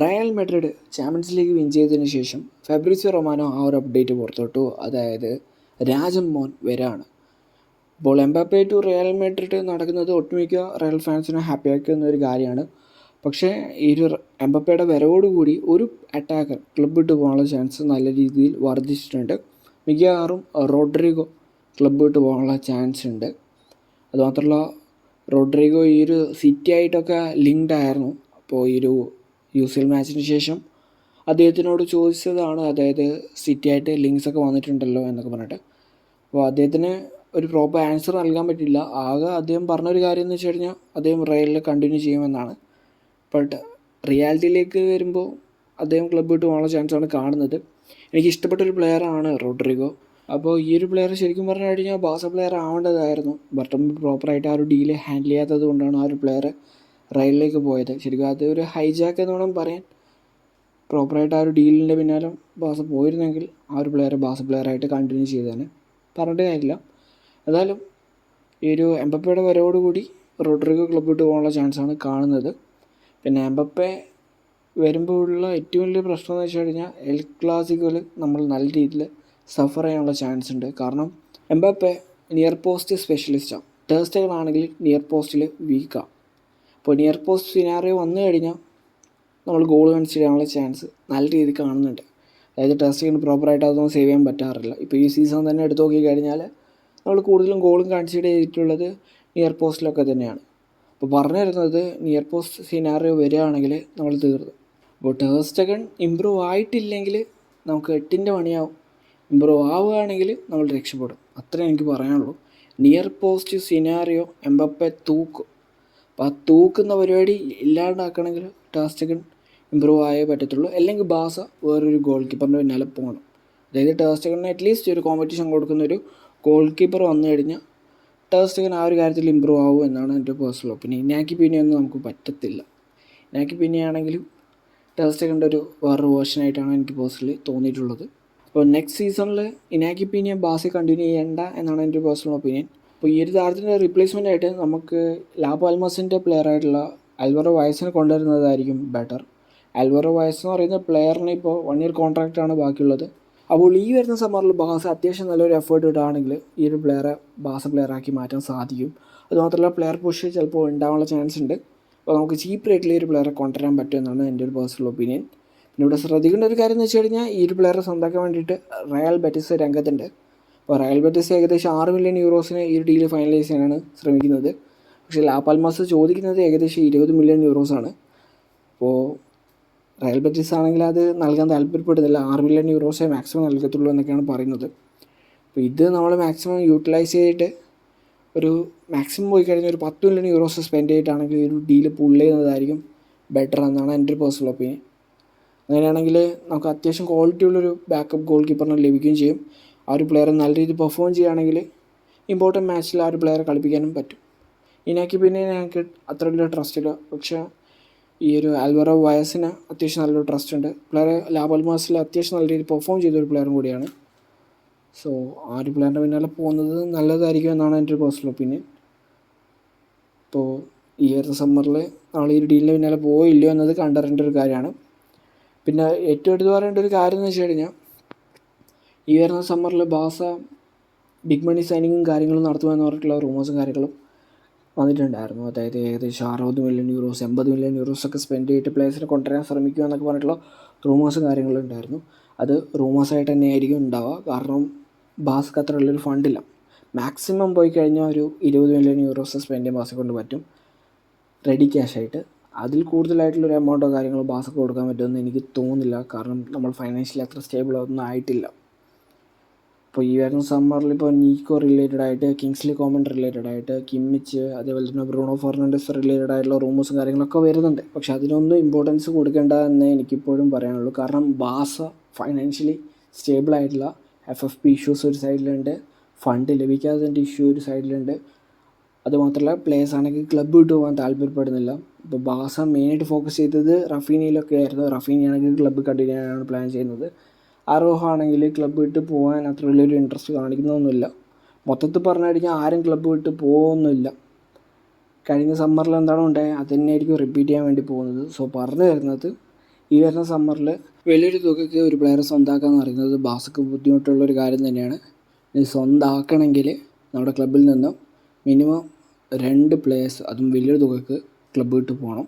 Real Madrid Champions League win ചെയ്തതിന് ശേഷം Fabrizio Romano ആ ഒരു അപ്ഡേറ്റ് പുറത്തോട്ടു അതായത് രാജൻ മോൻ വരാണ്. ഇപ്പോൾ എംബാപ്പെ ടു റയൽ മെഡ്രിഡ് നടക്കുന്നത് ഒട്ടുമിക്ക റയൽ ഫാൻസിനെ ഹാപ്പിയാക്കുന്ന ഒരു കാര്യമാണ്. പക്ഷേ ഈ ഒരു എംബപ്പയുടെ വരവോടുകൂടി ഒരു അറ്റാക്കർ ക്ലബ് വിട്ട് പോകാനുള്ള ചാൻസ് നല്ല രീതിയിൽ വർദ്ധിച്ചിട്ടുണ്ട്. മിക്കവാറും റോഡ്രിഗോ ക്ലബ് വിട്ട് പോകാനുള്ള ചാൻസ് ഉണ്ട്. അതുമാത്രമല്ല റോഡ്രിഗോ ഈ ഒരു സിറ്റി ആയിട്ടൊക്കെ ലിങ്ക്ഡ് ആയിരുന്നു. അപ്പോൾ ഈ ഒരു യു സി എൽ മാച്ചിന് ശേഷം അദ്ദേഹത്തിനോട് ചോദിച്ചതാണ് അതായത് സിറ്റി ആയിട്ട് ലിങ്ക്സ് ഒക്കെ വന്നിട്ടുണ്ടല്ലോ എന്നൊക്കെ പറഞ്ഞിട്ട്. അപ്പോൾ അദ്ദേഹത്തിന് ഒരു പ്രോപ്പർ ആൻസർ നൽകാൻ പറ്റില്ല ആകെ അദ്ദേഹം പറഞ്ഞൊരു കാര്യം എന്ന് വെച്ച് കഴിഞ്ഞാൽ അദ്ദേഹം റയലിൽ കണ്ടിന്യൂ ചെയ്യുമെന്നാണ്. ബട്ട് റിയാലിറ്റിയിലേക്ക് വരുമ്പോൾ അദ്ദേഹം ക്ലബ്ബ് വിട്ട് പോകാനുള്ള ചാൻസാണ് കാണുന്നത്. എനിക്ക് ഇഷ്ടപ്പെട്ട ഒരു പ്ലെയറാണ് റോഡ്രിഗോ. അപ്പോൾ ഈ ഒരു പ്ലെയർ ശരിക്കും പറഞ്ഞു കഴിഞ്ഞാൽ ബാസ പ്ലെയർ ആവേണ്ടതായിരുന്നു. ബട്ട് പ്രോപ്പറായിട്ട് ആ ഒരു ഡീൽ ഹാൻഡിൽ ചെയ്യാത്തത് കൊണ്ടാണ് ആ ഒരു പ്ലെയർ റയലിലേക്ക് പോയത്. ശരിക്കും അത് ഒരു ഹൈജാക്ക് എന്ന് വേണം പറയാൻ. പ്രോപ്പറായിട്ട് ആ ഒരു ഡീലിന്റെ പിന്നാലെ ബാസ പോയിരുന്നെങ്കിൽ ആ ഒരു പ്ലെയറെ ബാസ പ്ലെയറായിട്ട് കണ്ടിന്യൂ ചെയ്തതാണ് പറഞ്ഞിട്ട് കാര്യമില്ല. എന്തായാലും ഈ ഒരു എംബപ്പയുടെ വരവോടുകൂടി റോഡ്രിഗോ ക്ലബ് ഇട്ട് പോകാനുള്ള ചാൻസാണ് കാണുന്നത്. പിന്നെ എംബപ്പെ വരുമ്പോഴുള്ള ഏറ്റവും വലിയ പ്രശ്നം എന്ന് വെച്ച് കഴിഞ്ഞാൽ എൽ ക്ലാസിക്കൽ നമ്മൾ നല്ല രീതിയിൽ സഫർ ചെയ്യാനുള്ള ചാൻസ് ഉണ്ട്. കാരണം എംബപ്പെ നിയർ പോസ്റ്റ് സ്പെഷ്യലിസ്റ്റാണ് തേഴ്സ്ഡേകളാണെങ്കിൽ നിയർ പോസ്റ്റിൽ വീക്കാണ് അപ്പോൾ നിയർ പോസ്റ്റ് സിനാറിയോ വന്നു കഴിഞ്ഞാൽ നമ്മൾ ഗോൾ കൺസിഡർ ചെയ്യാനുള്ള ചാൻസ് നല്ല രീതിയിൽ കാണുന്നുണ്ട്. അതായത് ടെസ്റ്റ് ചെയ്യുന്ന പ്രോപ്പറായിട്ട് അതൊന്നും സേവ് ചെയ്യാൻ പറ്റാറില്ല. ഇപ്പോൾ ഈ സീസൺ തന്നെ എടുത്തു നോക്കി കഴിഞ്ഞാൽ നമ്മൾ കൂടുതലും ഗോളും കൺസിഡർ ചെയ്തിട്ടുള്ളത് നിയർ പോസ്റ്റിലൊക്കെ തന്നെയാണ്. അപ്പോൾ പറഞ്ഞു തരുന്നത് നിയർ പോസ്റ്റ് സിനാറിയോ വരികയാണെങ്കിൽ നമ്മൾ തീർന്നു. അപ്പോൾ ടേസ്റ്റകൺ ഇമ്പ്രൂവ് ആയിട്ടില്ലെങ്കിൽ നമുക്ക് എട്ടിന്റെ പണിയാവും. ഇമ്പ്രൂവ് ആവുകയാണെങ്കിൽ നമ്മൾ രക്ഷപ്പെടും. അത്രേ എനിക്ക് പറയാനുള്ളൂ. നിയർ പോസ്റ്റ് സിനാറിയോ എംബപ്പെ തൂക്കും. അപ്പോൾ ആ തൂക്കുന്ന പരിപാടി ഇല്ലാണ്ടാക്കണമെങ്കിൽ ടാസ്റ്റകൻ ഇമ്പ്രൂവ് ആയേ പറ്റത്തുള്ളൂ. അല്ലെങ്കിൽ ബാസ വേറൊരു ഗോൾ കീപ്പറിന്റെ പിന്നാലെ പോകണം. അതായത് ടാസ്റ്റകണിന് അറ്റ്ലീസ്റ്റ് ഒരു കോമ്പറ്റീഷൻ കൊടുക്കുന്ന ഒരു ഗോൾ കീപ്പർ വന്നു കഴിഞ്ഞാൽ ടേസ്റ്റകൻ ആ ഒരു കാര്യത്തിൽ ഇമ്പ്രൂവ് ആവും എന്നാണ് എന്റെ പേഴ്സണൽ ഒപ്പീനിയൻ ഇനാക്കി പിന്നെയൊന്നും നമുക്ക് പറ്റത്തില്ല. ഇനാക്കി പിന്നെയാണെങ്കിലും ടേസ്റ്റകന്റെ ഒരു വേറൊരു വേർഷനായിട്ടാണ് എനിക്ക് പേഴ്സണലി തോന്നിയിട്ടുള്ളത്. അപ്പോൾ നെക്സ്റ്റ് സീസണിൽ ഇനാക്കി പിന്നെയും ബാസി കണ്ടിന്യൂ ചെയ്യേണ്ട എന്നാണ് എന്റെ പേഴ്സണൽ ഒപ്പീനിയൻ അപ്പോൾ ഈ ഒരു താരത്തിന്റെ റീപ്ലേസ്മെന്റ് ആയിട്ട് നമുക്ക് ലാബ് ആൽമസിന്റെ പ്ലെയർ ആയിട്ടുള്ള അൽവറോ വയസ്സിനെ കൊണ്ടുവരുന്നതായിരിക്കും ബെറ്റർ അൽവറോ വയസ്സ് എന്ന് പറയുന്ന പ്ലെയറിന് ഇപ്പോൾ വൺ ഇയർ കോൺട്രാക്റ്റാണ് ബാക്കിയുള്ളത്. അപ്പോൾ ഈ വരുന്ന സമ്മറിൽ ബാസ അത്യാവശ്യം നല്ലൊരു എഫേർട്ട് ഇടുകയാണെങ്കിൽ ഈ ഒരു പ്ലെയറെ ബാസ പ്ലെയറാക്കി മാറ്റാൻ സാധിക്കും. അതുമാത്രമല്ല പ്ലെയർ പുഷ് ചിലപ്പോൾ ഉണ്ടാവാനുള്ള ചാൻസ് ഉണ്ട്. അപ്പോൾ നമുക്ക് ചീപ്പ് റേറ്റിൽ ഈ ഒരു പ്ലെയറെ കൊണ്ടുവരാൻ പറ്റുമെന്നാണ് എന്റെ ഒരു പേഴ്സണൽ ഒപ്പീനിയൻ പിന്നെ ഇവിടെ ശ്രദ്ധിക്കേണ്ട ഒരു കാര്യം എന്ന് വെച്ച് കഴിഞ്ഞാൽ ഈ ഒരു പ്ലെയറെ സ്വന്തമാക്കാൻ വേണ്ടിയിട്ട് റയൽ ബെറ്റിസ് രംഗത്തുണ്ട്. അപ്പോൾ റയൽ ബെറ്റിസ് ഏകദേശം ആറ് മില്യൺ യൂറോസിന് ഈ ഒരു ഡീൽ ഫൈനലൈസ് ചെയ്യാനാണ് ശ്രമിക്കുന്നത്. പക്ഷേ ലാപാൽമാസ് ചോദിക്കുന്നത് ഏകദേശം ഇരുപത് മില്യൺ യൂറോസാണ് അപ്പോൾ റയൽ ബെറ്റിസ് ആണെങ്കിൽ അത് നൽകാൻ താല്പര്യപ്പെടുന്നില്ല. ആറ് മില്യൺ യൂറോസേ മാക്സിമം നൽകത്തുള്ളൂ എന്നൊക്കെയാണ് പറയുന്നത്. അപ്പോൾ ഇത് നമ്മൾ മാക്സിമം യൂട്ടിലൈസ് ചെയ്തിട്ട് ഒരു മാക്സിമം പോയി കഴിഞ്ഞാൽ ഒരു പത്ത് മില്യൺ യൂറോസ് സ്പെൻഡ് ചെയ്തിട്ടാണെങ്കിൽ ഒരു ഡീൽ പുള്ള് ചെയ്യുന്നതായിരിക്കും ബെറ്റർ എന്നാണ് എന്റെ ഒരു പേഴ്സണൽ ഒപ്പീനിയൻ അങ്ങനെയാണെങ്കിൽ നമുക്ക് അത്യാവശ്യം ക്വാളിറ്റി ഉള്ളൊരു ബാക്കപ്പ് ഗോൾ കീപ്പറിനെ ലഭിക്കുകയും ചെയ്യും. ആ ഒരു പ്ലെയർ നല്ല രീതിയിൽ പെർഫോം ചെയ്യുകയാണെങ്കിൽ ഇമ്പോർട്ടന്റ് മാച്ചിൽ ആ ഒരു പ്ലെയറെ കളിപ്പിക്കാനും പറ്റും. ഇനാക്കി പിന്നെ ഞങ്ങൾക്ക് അത്ര വലിയ ട്രസ്റ്റ് ഇല്ല. പക്ഷേ ഈ ഒരു ആൽവറോ വയസ്സിന് അത്യാവശ്യം നല്ലൊരു ട്രസ്റ്റ് ഉണ്ട്. പ്ലെയർ ലാബൽ മാസിൽ അത്യാവശ്യം നല്ല രീതിയിൽ പെർഫോം ചെയ്ത ഒരു പ്ലെയറും കൂടിയാണ്. സോ ആ ഒരു പ്ലെയറിന്റെ പിന്നാലെ പോകുന്നത് നല്ലതായിരിക്കും എന്നാണ് എന്റെ ഒരു പേഴ്സണൽ ഒപ്പീനിയൻ ഇപ്പോൾ ഈ ഒരു സമ്മറിൽ നമ്മൾ ഈ ഒരു ഡീലിന്റെ പിന്നാലെ പോയില്ലയോ എന്നത് കണ്ടറിയേണ്ട ഒരു കാര്യമാണ്. പിന്നെ ഏറ്റവും എടുത്ത് പറയേണ്ട ഒരു കാര്യം എന്ന് വെച്ച് കഴിഞ്ഞാൽ ഈ വരുന്ന സമ്മറിൽ ബാസ ബിഗ് മണി സൈനിങ്ങും കാര്യങ്ങളും നടത്തുമെന്ന് പറഞ്ഞിട്ടുള്ള റൂമേഴ്സും കാര്യങ്ങളും വന്നിട്ടുണ്ടായിരുന്നു. അതായത് ഏകദേശം അറുപത് മില്യൺ യൂറോസ് എൺപത് മില്യൺ യൂറോസ് ഒക്കെ സ്പെൻഡ് ചെയ്തിട്ട് പ്ലേയേഴ്സിനെ കൊണ്ടുവരാൻ ശ്രമിക്കുക എന്നൊക്കെ പറഞ്ഞിട്ടുള്ള റൂമേഴ്സും കാര്യങ്ങളും ഉണ്ടായിരുന്നു. അത് റൂമേഴ്സായിട്ട് തന്നെ ആയിരിക്കും ഉണ്ടാവുക. കാരണം ബാസ്ക്ക് അത്ര ഉള്ളൊരു ഫണ്ടില്ല മാക്സിമം പോയി കഴിഞ്ഞാൽ ഒരു ഇരുപത് മില്യൺ യൂറോസ് സ്പെൻഡ് ചെയ്യാൻ ബാസെ കൊണ്ട് പറ്റും. റെഡി ക്യാഷായിട്ട് അതിൽ കൂടുതലായിട്ടുള്ളൊരു എമൗണ്ടോ കാര്യങ്ങളോ ബാസക്ക് കൊടുക്കാൻ പറ്റുമെന്ന് എനിക്ക് തോന്നുന്നില്ല. കാരണം നമ്മൾ ഫൈനാൻഷ്യലി അത്ര സ്റ്റേബിൾ ഒന്നും ആയിട്ടില്ല. ഇപ്പോൾ ഈ വരുന്ന സമ്മറിൽ ഇപ്പോൾ നീക്കോ റിലേറ്റഡ് ആയിട്ട് കിങ്സ്ലി കോമൺ റിലേറ്റഡ് ആയിട്ട് കിമ്മിച്ച് അതേപോലെ തന്നെ ബ്രൂണോ ഫെർണാണ്ടസ് റിലേറ്റഡ് ആയിട്ടുള്ള റൂമേഴ്സും കാര്യങ്ങളൊക്കെ വരുന്നുണ്ട്. പക്ഷെ അതിനൊന്നും ഇമ്പോർട്ടൻസ് കൊടുക്കേണ്ട എന്നേ എനിക്കിപ്പോഴും പറയാനുള്ളൂ. കാരണം ബാസ ഫൈനാൻഷ്യലി സ്റ്റേബിൾ ആയിട്ടുള്ള എഫ് എഫ് പി ഇഷ്യൂസ് ഒരു സൈഡിലുണ്ട് ഫണ്ട് ലഭിക്കാത്തതിന്റെ ഇഷ്യൂ ഒരു സൈഡിലുണ്ട് അതുമാത്രമല്ല പ്ലേയേഴ്സ് ആണെങ്കിൽ ക്ലബ്ബ് വിട്ടു പോകാൻ താല്പര്യപ്പെടുന്നില്ല. ഇപ്പോൾ ബാസ മെയിനായിട്ട് ഫോക്കസ് ചെയ്തത് റഫീനിയിലൊക്കെ ആയിരുന്നു റഫീനയാണെങ്കിൽ ക്ലബ്ബ് കണ്ടിന്യൂ ചെയ്യാനാണ് പ്ലാൻ ചെയ്യുന്നത്. അറോഹ ആണെങ്കിൽ ക്ലബ്ബ് വിട്ട് പോകാൻ അത്ര വലിയൊരു ഇൻട്രസ്റ്റ് കാണിക്കുന്നൊന്നുമില്ല. മൊത്തത്തിൽ പറഞ്ഞു കഴിഞ്ഞാൽ ആരും ക്ലബ്ബ് വിട്ട് പോകുന്നില്ല. കഴിഞ്ഞ സമ്മറിൽ എന്താണോ ഉണ്ടായത് അത് തന്നെയായിരിക്കും റിപ്പീറ്റ് ചെയ്യാൻ വേണ്ടി പോകുന്നത്. സോ പറഞ്ഞു തരുന്നത് ഈ വരുന്ന സമ്മറിൽ വലിയൊരു തുകയ്ക്ക് ഒരു പ്ലെയറെ സ്വന്തമാക്കുക എന്ന് പറയുന്നത് ബാസക്ക് ബുദ്ധിമുട്ടുള്ള ഒരു കാര്യം തന്നെയാണ്. ഇനി സ്വന്തമാക്കണമെങ്കിൽ നമ്മുടെ ക്ലബ്ബിൽ നിന്നും മിനിമം രണ്ട് പ്ലേയേഴ്സ് അതും വലിയൊരു തുകയ്ക്ക് ക്ലബ്ബ് വിട്ട് പോകണം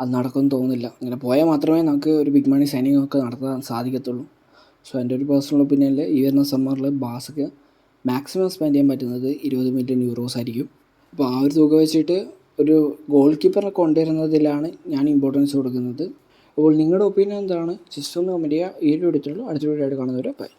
അത് നടക്കുമെന്ന് തോന്നുന്നില്ല. അങ്ങനെ പോയാൽ മാത്രമേ നമുക്ക് ഒരു ബിഗ് മണി സൈനിങ് ഒക്കെ നടത്താൻ സാധിക്കത്തുള്ളൂ. സോ എന്റെ ഒരു പേഴ്സണൽ ഒപ്പീനിയനിൽ ഈ വരുന്ന സമ്മറിൽ ബാസക്ക് മാക്സിമം സ്പെൻഡ് ചെയ്യാൻ പറ്റുന്നത് ഇരുപത് മില്യൺ യൂറോസ് ആയിരിക്കും. അപ്പോൾ ആ ഒരു തുക വെച്ചിട്ട് ഒരു ഗോൾ കീപ്പറിനെ കൊണ്ടുവരുന്നതിലാണ് ഞാൻ ഇമ്പോർട്ടൻസ് കൊടുക്കുന്നത്. അപ്പോൾ നിങ്ങളുടെ ഒപ്പീനിയൻ എന്താണ്? ജസ്റ്റ് ഒന്ന് ഈ വീഡിയോ എടുത്തുള്ളൂ അടുത്ത വീഡിയോ ആയിട്ട് കാണുന്നവരെ ബൈ